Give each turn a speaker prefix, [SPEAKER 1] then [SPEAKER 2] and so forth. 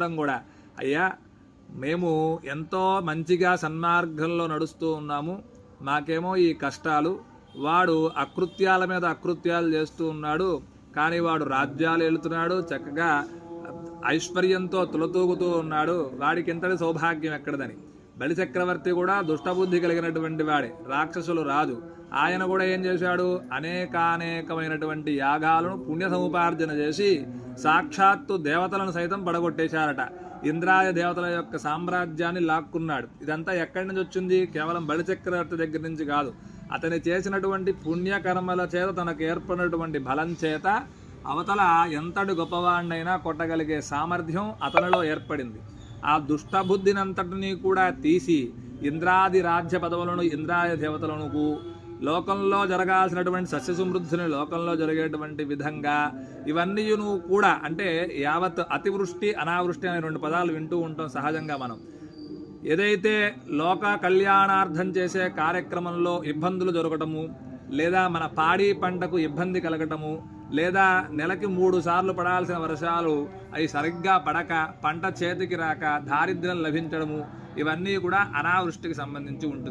[SPEAKER 1] కూడా. అయ్యా మేము ఎంతో మంచిగా సన్మార్గంలో నడుస్తూ ఉన్నాము. మాకేమో ఈ కష్టాలు. వాడు అకృత్యాల మీద అకృత్యాలు చేస్తూ ఉన్నాడు. కానీ వాడు రాజ్యాలు వెళుతున్నాడు చక్కగా ఐశ్వర్యంతో తులతూగుతూ ఉన్నాడు. వాడికి ఇంతటి సౌభాగ్యం ఎక్కడదని. బలిచక్రవర్తి కూడా దుష్టబుద్ధి కలిగినటువంటి వాడే. రాక్షసులు రాజు. ఆయన కూడా ఏం చేశాడు? అనేకానేకమైనటువంటి యాగాలను పుణ్య సముపార్జన చేసి సాక్షాత్తు దేవతలను సైతం పడగొట్టేశారట. ఇంద్రాయ దేవతల యొక్క సామ్రాజ్యాన్ని లాక్కున్నాడు. ఇదంతా ఎక్కడి నుంచి వచ్చింది? కేవలం బలిచక్రవర్తి దగ్గర నుంచి కాదు. అతని చేసినటువంటి పుణ్యకర్మల చేత తనకు ఏర్పడినటువంటి బలం చేత అవతల ఎంతటి గొప్పవాడినైనా కొట్టగలిగే సామర్థ్యం అతనిలో ఏర్పడింది. ఆ దుష్టబుద్ధినంతటినీ కూడా తీసి ఇంద్రాది రాజ్య పదవులను ఇంద్రాయ దేవతలకు లోకంలో జరగాల్సినటువంటి సస్య సమృద్ధిని లోకంలో జరిగేటువంటి విధంగా ఇవన్నీ కూడా అంటే యావత్ అతివృష్టి అనావృష్టి అనే రెండు పదాలు వింటూ ఉంటాం సహజంగా మనం. ఏదైతే లోక కళ్యాణార్థం చేసే కార్యక్రమంలో ఇబ్బందులు జరగటము లేదా మన పాడి పంటకు ఇబ్బంది కలగటము లేదా నెలకి మూడు సార్లు పడాల్సిన వర్షాలు అవి సరిగ్గా పడక పంట చేతికి రాక దారిద్ర్యం లభించడము ఇవన్నీ కూడా అనావృష్టికి సంబంధించి ఉంటుంది.